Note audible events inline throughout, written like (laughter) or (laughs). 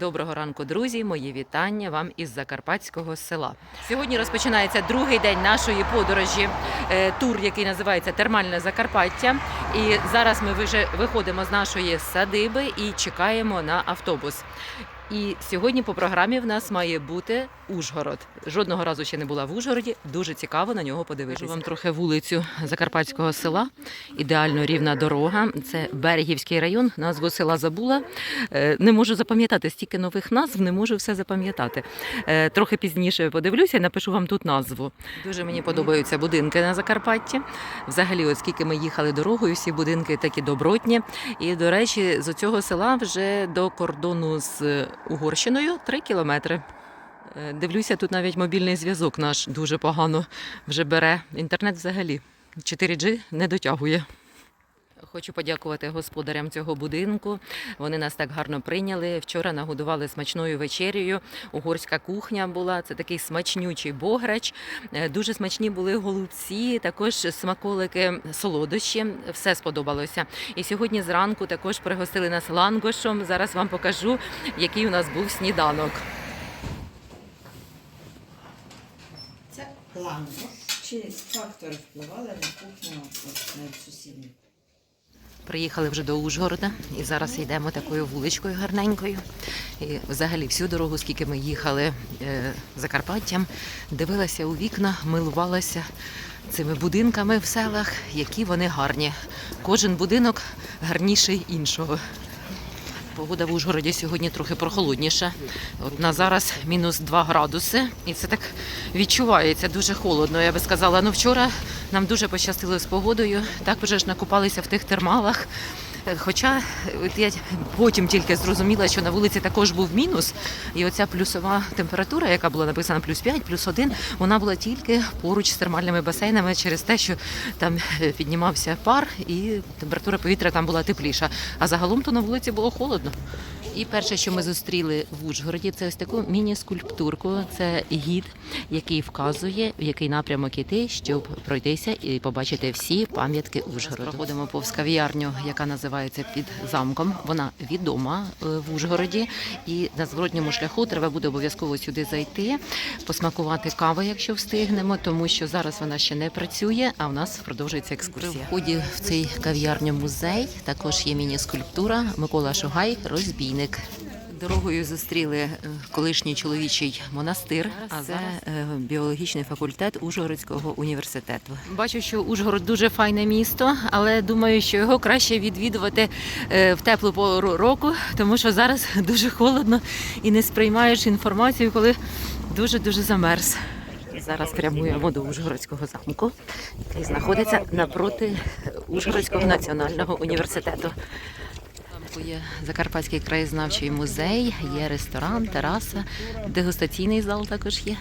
Доброго ранку, друзі! Мої вітання вам із закарпатського села. Сьогодні розпочинається другий день нашої подорожі, е, тур, який називається Термальне Закарпаття. І зараз ми вже виходимо з нашої садиби і чекаємо на автобус. І сьогодні по програмі в нас має бути Ужгород. Жодного разу ще не була в Ужгороді. Дуже цікаво на нього подивитися. Вам трохи вулицю закарпатського села. Ідеально рівна дорога. Це Берегівський район. Назву села забула. Е, Не можу запам'ятати стільки нових назв, не можу все запам'ятати. Е, Трохи пізніше подивлюся і напишу вам тут назву. Дуже мені подобаються будинки на Закарпатті. Взагалі, от скільки ми їхали дорогою, всі будинки такі добротні. І, до речі, з цього села вже до кордону з Угорщиною 3 кілометри. Е, Дивлюся, тут навіть мобільний зв'язок наш дуже погано вже бере. Інтернет взагалі 4G не дотягує. Хочу подякувати господарям цього будинку. Вони нас так гарно прийняли. Вчора нагодували смачною вечерею. Угорська кухня була. Це такий смачнючий бограч. Е, Дуже смачні були голубці, також смаколики, солодощі. Все сподобалося. І сьогодні зранку також пригостили нас лангошом. Зараз вам покажу, який у нас був сніданок. Це лангош. Чи фактори впливали на кухню навіть сусідню? Приїхали вже до Ужгорода і зараз йдемо такою вуличкою гарненькою. І взагалі всю дорогу, скільки ми їхали е, Закарпаттям, дивилася у вікна, милувалася цими будинками в селах, які вони гарні. Кожен будинок гарніший іншого. Погода в Ужгороді сьогодні трохи прохолодніша. От на зараз мінус 2 градуси, і це так відчувається дуже холодно. Я би сказала, ну вчора нам дуже пощастило з погодою. Так вже ж накупалися в тих термалах. Е, Хоча от я потім тільки зрозуміла, що на вулиці також був мінус, і оця плюсова температура, яка була написана плюс 5, плюс 1, вона була тільки поруч з термальними басейнами через те, що там е, піднімався пар і температура повітря там була тепліша. А загалом то на вулиці було холодно. І перше, що ми зустріли в Ужгороді, це ось таку міні-скульптурку. Це гід, який вказує, в який напрямок іти, щоб пройтися і побачити всі пам'ятки Ужгороду. Проходимо повз кав'ярню, яка називається під замком. Вона відома е, в Ужгороді. І на зворотньому шляху треба буде обов'язково сюди зайти, посмакувати кави, якщо встигнемо, тому що зараз вона ще не працює, а в нас продовжується екскурсія. При вході в цей кав'ярню музей також є міні-скульптура Микола Шугай, розбійник. Дорогою зустріли е, колишній чоловічий монастир, а це біологічний факультет Ужгородського університету. Бачу, що Ужгород дуже файне місто, але думаю, що його краще відвідувати е, в теплу пору року, тому що зараз (laughs) дуже холодно і не сприймаєш інформацію, коли дуже дуже замерз. Зараз прямуємо до Ужгородського замку, який знаходиться напроти Ужгородського національного університету. Замку Є Закарпатський краєзнавчий музей, є ресторан, тераса, дегустаційний зал також є.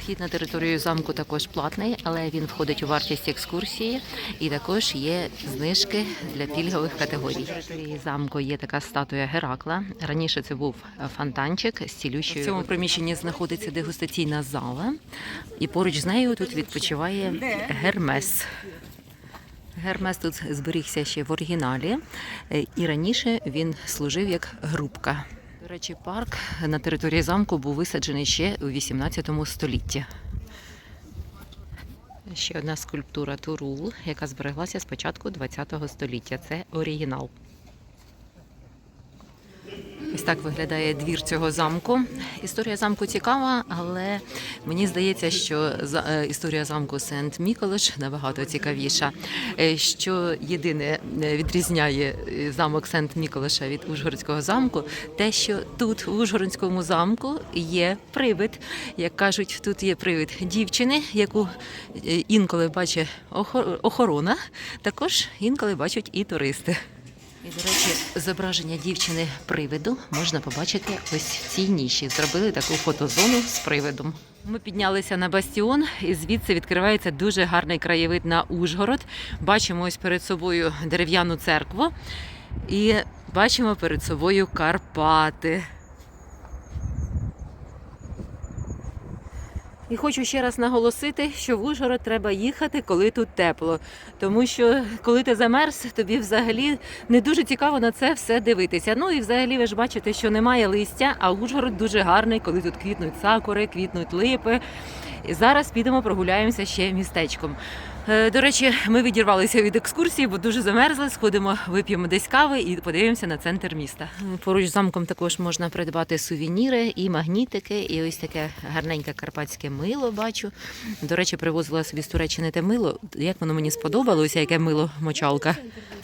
Вхід на територію замку також платний, але він входить у вартість екскурсії і також є знижки для пільгових категорій. Замку є така статуя Геракла. Раніше це був фонтанчик з цілющою. В цьому приміщенні знаходиться дегустаційна зала, і поруч з нею тут відпочиває Гермес. Гермес тут зберігся ще в оригіналі, е, і раніше він служив як грубка. До речі, парк на території замку був висаджений ще у 18 столітті. Ще одна скульптура Турул, яка збереглася з початку ХХ століття. Це оригінал. Ось так виглядає двір цього замку. Історія замку цікава, але мені здається, що е, історія замку Сент Міколиш набагато цікавіша. Е, Що єдине е, відрізняє замок Сент Міколиша від Ужгородського замку, те, що тут, в Ужгородському замку, є привид. Як кажуть, тут є привид дівчини, яку інколи бачить охо- охорона, також інколи бачать і туристи. І, до речі, зображення дівчини привиду можна побачити ось в цій ніші. Зробили таку фотозону з привидом. Ми піднялися на бастіон, і звідси відкривається дуже гарний краєвид на Ужгород. Бачимо ось перед собою дерев'яну церкву і бачимо перед собою Карпати. І хочу ще раз наголосити, що в Ужгород треба їхати, коли тут тепло. Тому що коли ти замерз, тобі взагалі не дуже цікаво на це все дивитися. Ну і взагалі ви ж бачите, що немає листя, а Ужгород дуже гарний, коли тут квітнуть сакури, квітнуть липи. І зараз підемо прогуляємося ще містечком. Е, До речі, ми відірвалися від екскурсії, бо дуже замерзли. Сходимо, вип'ємо десь кави і подивимося на центр міста. Поруч з замком також можна придбати сувеніри і магнітики, і ось таке гарненьке карпатське мило. Бачу. До речі, привозила собі з Туреччини те мило. Як воно мені сподобалося, яке мило мочалка.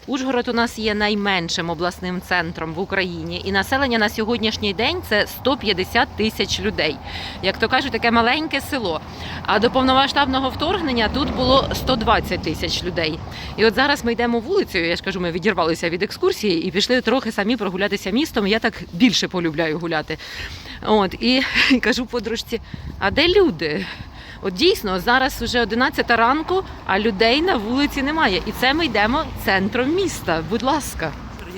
Ужгород у нас є найменшим обласним центром в Україні, і населення на сьогоднішній день це 150 тисяч людей. Як то кажуть, таке маленьке село. А до повномасштабного вторгнення тут було 120 тисяч людей. І от зараз ми йдемо вулицею. Я ж кажу, ми відірвалися від екскурсії і пішли трохи самі прогулятися містом. Я так більше полюбляю гуляти. От і, (laughs) кажу подружці: а де люди? От дійсно зараз вже 11 ранку, а людей на вулиці немає. І це ми йдемо центром міста. Будь ласка.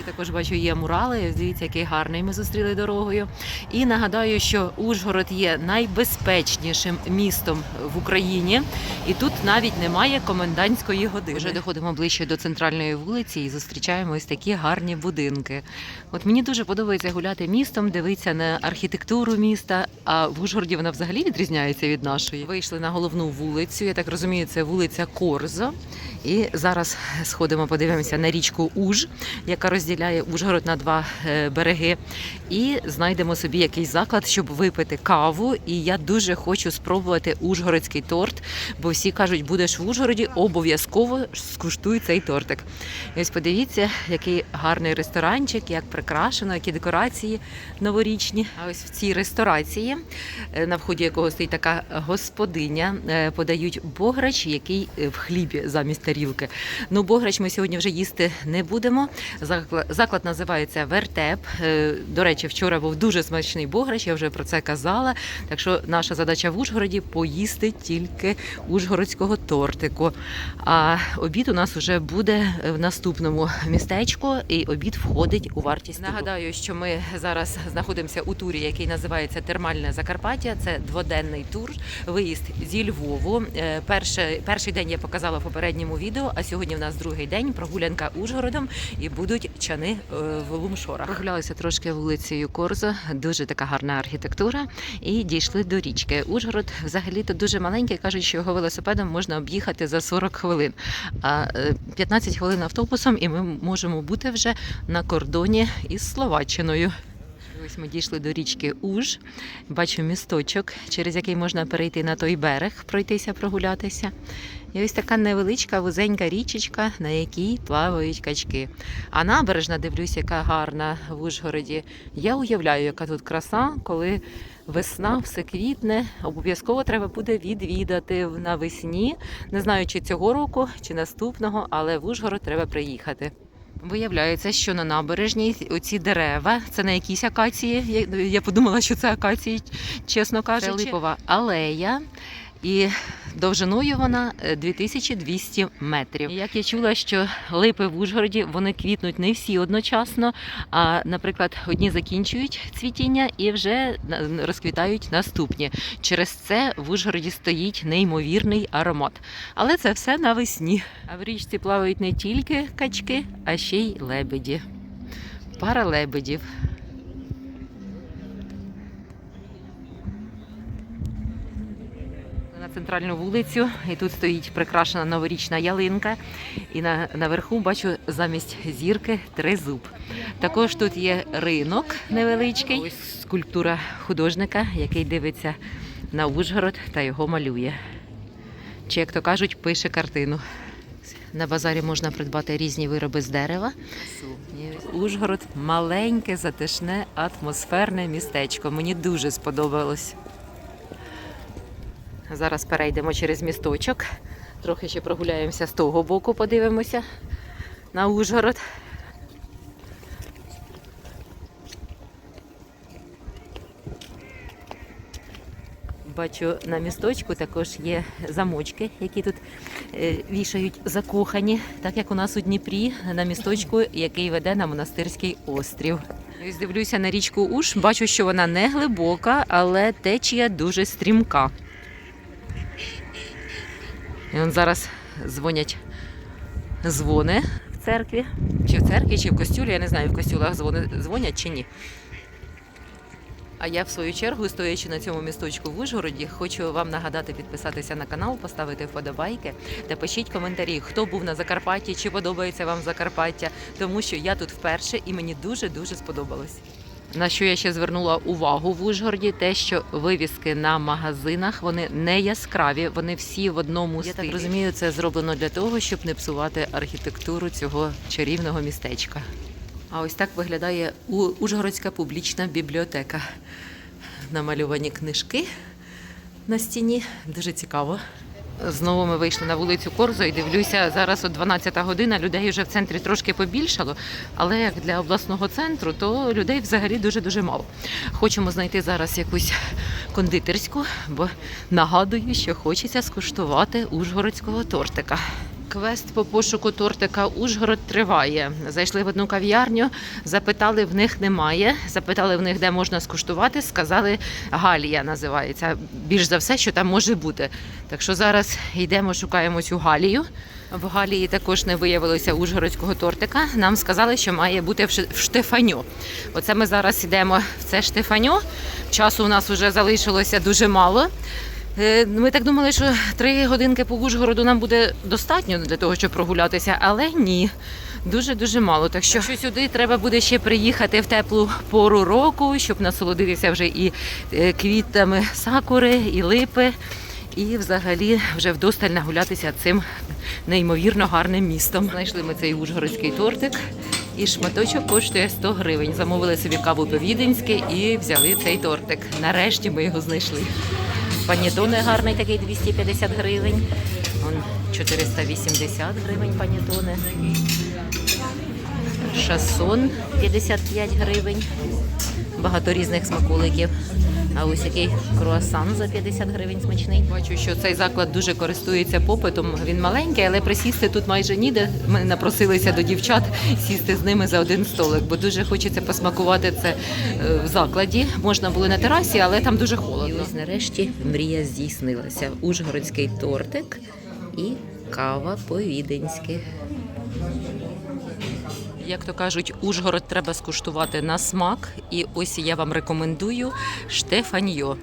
Також бачу, є мурали. Дивіться, який гарний ми зустріли дорогою. І нагадаю, що Ужгород є найбезпечнішим містом в Україні, і тут навіть немає комендантської години. Вже доходимо ближче до центральної вулиці і зустрічаємо ось такі гарні будинки. От мені дуже подобається гуляти містом, дивитися на архітектуру міста. А в Ужгороді вона взагалі відрізняється від нашої. Вийшли на головну вулицю. Я так розумію, це вулиця Корзо. І зараз сходимо, подивимося на річку Уж, яка розділяє Ужгород на два е, береги. І знайдемо собі якийсь заклад, щоб випити каву. І я дуже хочу спробувати ужгородський торт, бо всі кажуть, будеш в Ужгороді, обов'язково скуштуй цей тортик. І ось подивіться, який гарний ресторанчик, як прикрашено, які декорації новорічні. А ось в цій ресторації, е, на вході якого стоїть така господиня, е, подають бограч, який в хлібі замість тарілки. Ну, бограч ми сьогодні вже їсти не будемо. Заклад, називається Вертеп. Е, До речі, вчора був дуже смачний бограч, я вже про це казала. Так що наша задача в Ужгороді поїсти тільки ужгородського тортику. А обід у нас вже буде в наступному містечку, і обід входить у вартість. Нагадаю, що ми зараз знаходимося у турі, який називається Термальне Закарпаття. Це дводенний тур, виїзд зі Львову. Е, Перше, перший день я показала в попередньому відео, а сьогодні в нас другий день прогулянка Ужгородом і будуть чани е, в Лумшорах. Прогулялися трошки вулицею Корзо, дуже така гарна архітектура, і дійшли до річки. Ужгород взагалі то дуже маленький. кажуть, що його велосипедом можна об'їхати за 40 хвилин. А е, 15 хвилин автобусом, і ми можемо бути вже на кордоні із Словаччиною. Ось ми дійшли до річки Уж. Бачу місточок, через який можна перейти на той берег, пройтися, прогулятися. І ось така невеличка вузенька річечка, на якій плавають качки. А набережна, дивлюсь, яка гарна в Ужгороді. Я уявляю, яка тут краса, коли весна, все квітне. Обов'язково треба буде відвідати навесні. Не знаю, чи цього року, чи наступного, але в Ужгород треба приїхати. Виявляється, що на набережній оці дерева, це не якісь акації. Я, я подумала, що це акації, чесно кажучи. Це липова алея. І довжиною вона е, 2200 метрів. Як я чула, що липи в Ужгороді вони квітнуть не всі одночасно. А, наприклад, одні закінчують цвітіння і вже розквітають наступні. Через це в Ужгороді стоїть неймовірний аромат. Але це все навесні. А в річці плавають не тільки качки, а ще й лебеді. Пара лебедів. На центральну вулицю, і тут стоїть прикрашена новорічна ялинка. І на, наверху бачу замість зірки тризуб. Також тут є ринок невеличкий. Ось скульптура художника, який дивиться на Ужгород та його малює. Чи, як то кажуть, пише картину. На базарі можна придбати різні вироби з дерева. Ужгород маленьке, затишне, атмосферне містечко. Мені дуже сподобалось. Зараз перейдемо через місточок. Трохи ще прогуляємося з того боку, подивимося на Ужгород. Бачу, на місточку також є замочки, які тут е, вішають закохані, так як у нас у Дніпрі на місточку, який веде на монастирський острів. Ось дивлюся на річку Уж, бачу, що вона не глибока, але течія дуже стрімка. І он зараз дзвонять дзвони в церкві. Чи в церкві, чи в костюлі. Я не знаю, в костюлах дзвони дзвонять чи ні. А я, в свою чергу, стоячи на цьому місточку в Ужгороді, хочу вам нагадати підписатися на канал, поставити вподобайки та пишіть коментарі, хто був на Закарпатті, чи подобається вам Закарпаття, тому що я тут вперше і мені дуже дуже сподобалось. На що я ще звернула увагу в Ужгороді, те, що вивіски на магазинах вони не яскраві, вони всі в одному Я стилі. так розумію, це зроблено для того, щоб не псувати архітектуру цього чарівного містечка. А ось так виглядає Ужгородська публічна бібліотека. Намальовані книжки на стіні. Дуже цікаво. Знову ми вийшли на вулицю Корзо і дивлюся, зараз от 12 година, людей вже в центрі трошки побільшало, але як для обласного центру, то людей взагалі дуже-дуже мало. Хочемо знайти зараз якусь кондитерську, бо нагадую, що хочеться скуштувати ужгородського тортика. Квест по пошуку тортика Ужгород триває. Зайшли в одну кав'ярню, запитали, в них немає. Запитали в них, де можна скуштувати. Сказали, Галія називається. Більш за все, що там може бути. Так що зараз йдемо, шукаємо цю Галію. В Галії також не виявилося ужгородського тортика. Нам сказали, що має бути в Штефаню. Оце ми зараз йдемо в це Штефаню. Часу у нас вже залишилося дуже мало. Е, Ми так думали, що три годинки по Ужгороду нам буде достатньо для того, щоб прогулятися, але ні. Дуже дуже мало. Так що, сюди треба буде ще приїхати в теплу пору року, щоб насолодитися вже і е, квітами сакури, і липи, і взагалі вже вдосталь нагулятися цим неймовірно гарним містом. Знайшли ми цей ужгородський тортик. І шматочок коштує 100 гривень. Замовили собі каву по-віденськи і взяли цей тортик. Нарешті ми його знайшли. Панітоне гарний такий 250 гривень. Вон 480 гривень панідони. Шасон 55 гривень. Багато різних смаколиків. А ось який круасан за 50 гривень смачний. Бачу, що цей заклад дуже користується попитом. Він маленький, але присісти тут майже ніде. Ми напросилися до дівчат сісти з ними за один столик, бо дуже хочеться посмакувати це е, в закладі. Можна було на терасі, але там дуже холодно. І ось нарешті мрія здійснилася. Ужгородський тортик і кава по-віденськи. Як то кажуть, Ужгород треба скуштувати на смак. І ось я вам рекомендую Штефаньо.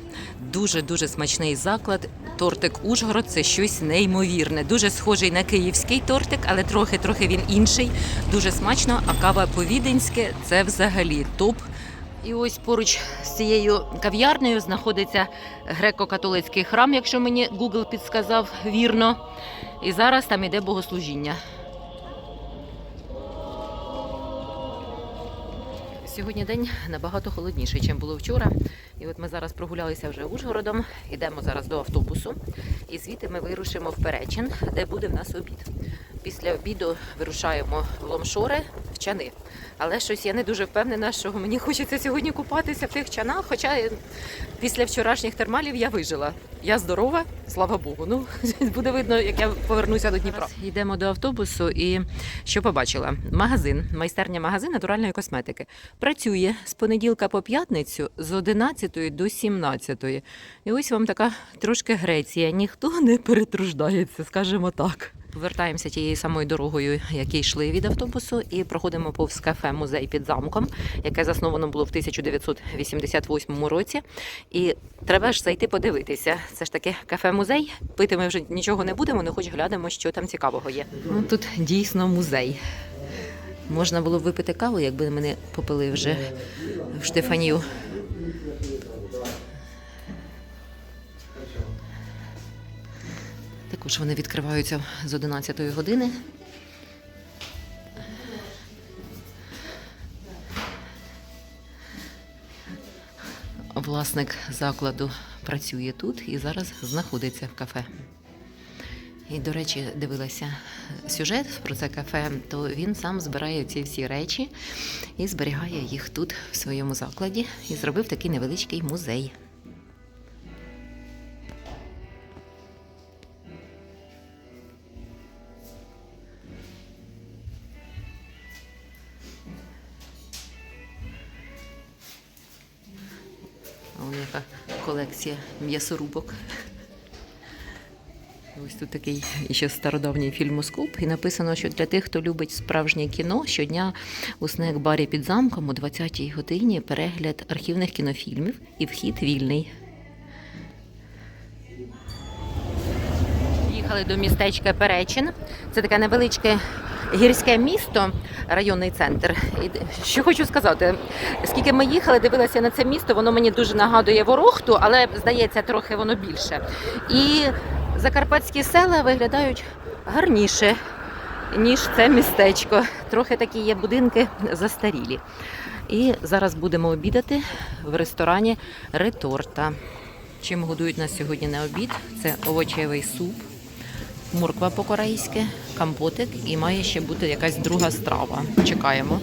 Дуже дуже смачний заклад. Тортик Ужгород це щось неймовірне. Дуже схожий на київський тортик, але трохи трохи він інший. Дуже смачно. А кава по-віденськи це взагалі топ. І ось поруч з цією кав'ярнею знаходиться греко-католицький храм, якщо мені Google підсказав вірно. І зараз там іде богослужіння. Сьогодні день набагато холодніший, ніж було вчора. І от ми зараз прогулялися вже Ужгородом, йдемо зараз до автобусу, і звідти ми вирушимо в Перечин, де буде в нас обід. Після обіду вирушаємо в Ломшори чани. Але щось я не дуже впевнена, що мені хочеться сьогодні купатися в тих чанах. Хоча після вчорашніх термалів я вижила. Я здорова, слава Богу. Ну (laughs) буде видно, як я повернуся до Дніпра. Йдемо до автобусу, і що побачила? Магазин, майстерня магазин натуральної косметики. Працює з понеділка по п'ятницю з 11 до 17. І ось вам така трошки Греція. Ніхто не перетруждається, скажімо так. Повертаємося тією самою дорогою, які йшли від автобусу, і проходимо повз кафе музей під замком, яке засновано було в 1988 році. І треба ж зайти подивитися. Це ж таке кафе-музей. Пити ми вже нічого не будемо, не хоч глянемо, що там цікавого є. Ну, тут дійсно музей. Можна було б випити каву, якби мене попили вже в Штефанію. Також вони відкриваються з 11 години. Власник закладу працює тут і зараз знаходиться в кафе. І, до речі, дивилася сюжет про це кафе, то він сам збирає ці всі речі і зберігає їх тут, в своєму закладі, і зробив такий невеличкий музей. Колекція м'ясорубок. Ось тут такий ще стародавній фільмоскоп, і написано, що для тих, хто любить справжнє кіно, щодня у снек-барі під замком о 20-й годині перегляд архівних кінофільмів і вхід вільний. Їхали до містечка Перечин. Це таке невеличке гірське місто, районний центр. І що хочу сказати, скільки ми їхали, дивилася на це місто, воно мені дуже нагадує Ворохту, але здається, трохи воно більше. І закарпатські села виглядають гарніше, ніж це містечко. Трохи такі є будинки застарілі. І зараз будемо обідати в ресторані Реторта. Чим годують нас сьогодні на обід? Це овочевий суп, морква по-корейськи, компотик і має ще бути якась друга страва. Чекаємо.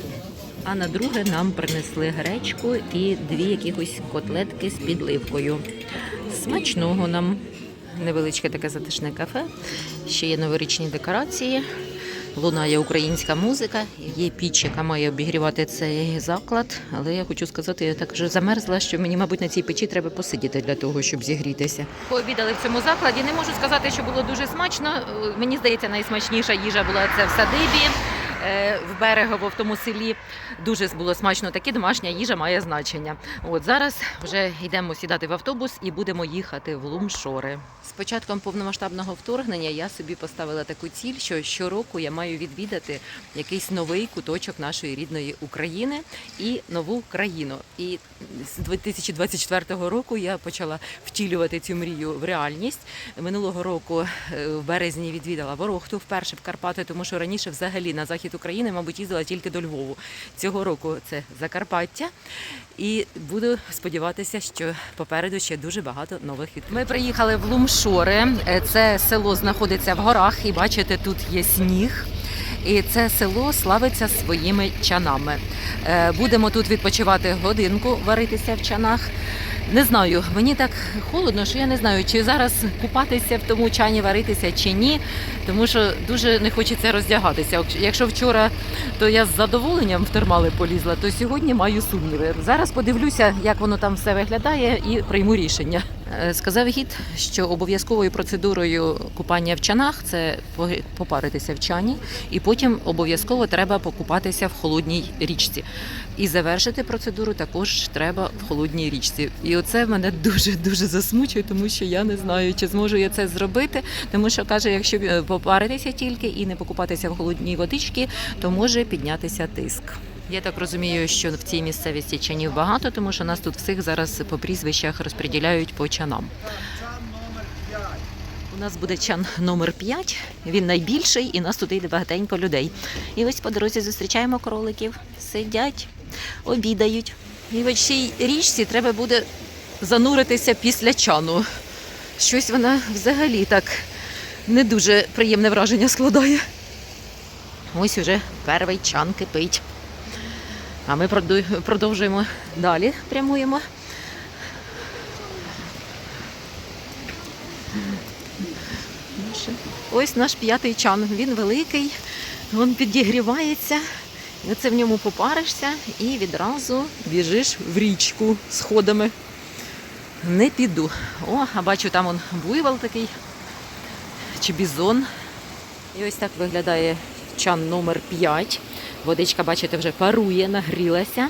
А на друге нам принесли гречку і дві якихось котлетки з підливкою. Смачного нам невеличке таке затишне кафе. Ще є новорічні декорації. Лунає українська музика, є піч, яка має обігрівати цей заклад. Але я хочу сказати, я так вже замерзла, що мені, мабуть, на цій печі треба посидіти для того, щоб зігрітися. Пообідали в цьому закладі. Не можу сказати, що було дуже смачно. Мені здається, найсмачніша їжа була це в садибі. Е, В берегово в тому селі дуже було смачно. Такі домашня їжа має значення. От зараз вже йдемо сідати в автобус і будемо їхати в Лумшори. З початком повномасштабного вторгнення я собі поставила таку ціль, що щороку я маю відвідати якийсь новий куточок нашої рідної України і нову країну. І з 2024 року я почала втілювати цю мрію в реальність. Минулого року е, в березні відвідала Ворохту вперше в Карпати, тому що раніше взагалі на захід України, мабуть, їздила тільки до Львову. Цього року це Закарпаття. І буду сподіватися, що попереду ще дуже багато нових від. Ми приїхали в Лумшори. Е, Це село знаходиться в горах, і бачите, тут є сніг. І це село славиться своїми чанами. Е, Будемо тут відпочивати годинку, варитися в чанах. Не знаю, мені так холодно, що я не знаю, чи зараз купатися в тому чані варитися чи ні, тому що дуже не хочеться роздягатися. Якщо вчора то я з задоволенням в термали полізла, то сьогодні маю сумніви. Зараз подивлюся, як воно там все виглядає, і прийму рішення. Е, Сказав гід, що обов'язковою процедурою купання в чанах це попаритися в чані, і потім обов'язково треба покупатися в холодній річці. І завершити процедуру також треба в холодній річці. І оце мене дуже дуже засмучує, тому що я не знаю, чи зможу я це зробити. Тому що каже, якщо е, попаритися тільки і не покупатися в холодній водичці, то може піднятися тиск. Я так розумію, що в цій місцевості чанів багато, тому що нас тут всіх зараз по прізвищах розподіляють по чанам. У нас буде чан номер 5, він найбільший, і нас туди йде багатенько людей. І ось по дорозі зустрічаємо кроликів, сидять, обідають. І в цій річці треба буде зануритися після чану. Щось вона взагалі так не дуже приємне враження складає. Ось уже перший чан кипить. А ми продовжуємо далі, прямуємо. Ось наш п'ятий чан. Він великий, він підігрівається. І оце в ньому попаришся і відразу біжиш в річку сходами. Не піду. О, а бачу, там он буйвол такий, чи бізон. І ось так виглядає чан номер 5. Водичка, бачите, вже парує, нагрілася.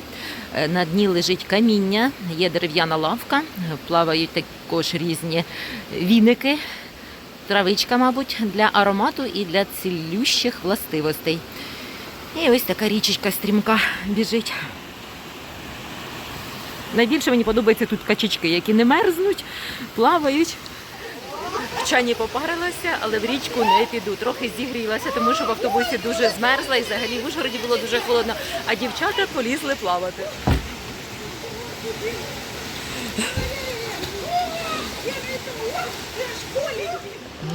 Е, На дні лежить каміння, є дерев'яна лавка, плавають також різні віники, травичка, мабуть, для аромату і для цілющих властивостей. І ось така річечка стрімка біжить. Найбільше мені подобаються тут качечки, які не мерзнуть, плавають. В чані попарилася, але в річку не піду. Трохи зігрілася, тому що в автобусі дуже змерзла і взагалі в Ужгороді було дуже холодно, а дівчата полізли плавати.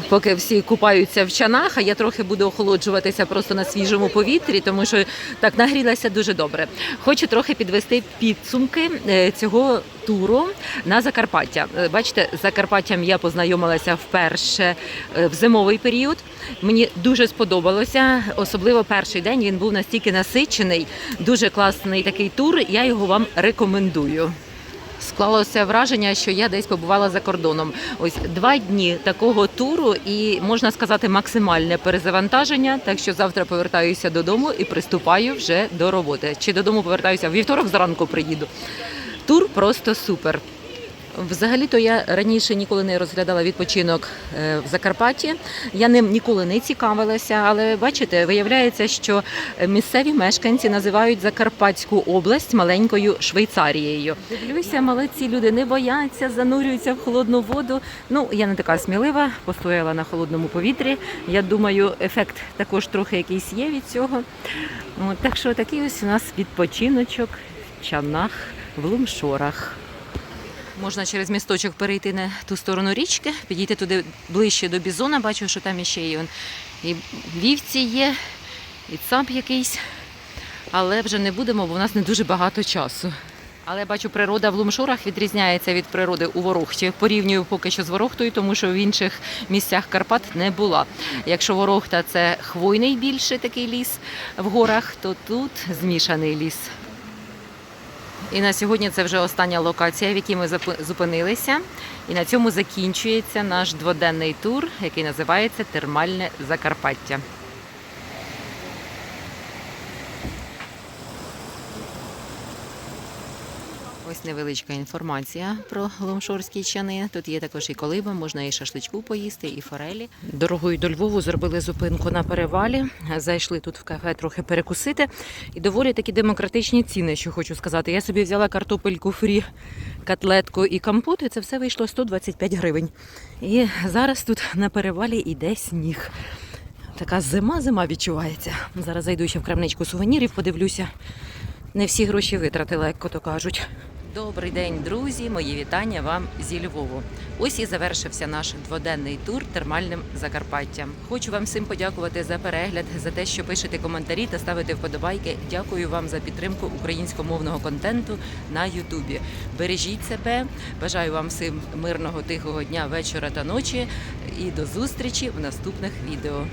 Поки всі купаються в чанах, а я трохи буду охолоджуватися просто на свіжому повітрі, тому що так нагрілася дуже добре. Хочу трохи підвести підсумки е, цього туру на Закарпаття. Е, Бачите, з Закарпаттям я познайомилася вперше е, в зимовий період. Мені дуже сподобалося, особливо перший день. Він був настільки насичений, дуже класний такий тур. Я його вам рекомендую. Склалося враження, що я десь побувала за кордоном. Ось два дні такого туру, і можна сказати, максимальне перезавантаження. Так що завтра повертаюся додому і приступаю вже до роботи. Чи додому повертаюся? Вівторок зранку приїду. Тур просто супер. Взагалі-то я раніше ніколи не розглядала відпочинок е, в Закарпатті. Я ним ніколи не цікавилася, але бачите, виявляється, що місцеві мешканці називають Закарпатську область маленькою Швейцарією. Дивлюся, молодці люди не бояться, занурюються в холодну воду. Ну я не така смілива, постояла на холодному повітрі. Я думаю, ефект також трохи якийсь є від цього. От, так що такий ось у нас відпочиночок в Чанах в Лумшорах. Можна через місточок перейти на ту сторону річки, підійти туди ближче до бізона. Бачу, що там іще є і вівці є, і цап якийсь. Але вже не будемо, бо в нас не дуже багато часу. Але бачу, природа в Лумшорах відрізняється від природи у Ворохті. Порівнюю поки що з Ворохтою, тому що в інших місцях Карпат не була. Якщо Ворохта це хвойний більше такий ліс в горах, то тут змішаний ліс. І на сьогодні це вже остання локація, в якій ми зупинилися. І на цьому закінчується наш дводенний тур, який називається Термальне Закарпаття. Ось невеличка інформація про ломшорські чани. Тут є також і колиба, можна і шашличку поїсти, і форелі. Дорогою до Львову зробили зупинку на перевалі. Зайшли тут в кафе трохи перекусити. І доволі такі демократичні ціни, що хочу сказати. Я собі взяла картопельку фрі, котлетку і компот, і це все вийшло 125 гривень. І зараз тут на перевалі йде сніг. Така зима-зима відчувається. Зараз зайду ще в крамничку сувенірів, подивлюся. Не всі гроші витратила, як то кажуть. Добрий день, друзі! Мої вітання вам зі Львову. Ось і завершився наш дводенний тур термальним Закарпаттям. Хочу вам всім подякувати за перегляд, за те, що пишете коментарі та ставите вподобайки. Дякую вам за підтримку українськомовного контенту на Ютубі. Бережіть себе, бажаю вам всім мирного тихого дня, вечора та ночі. І до зустрічі в наступних відео.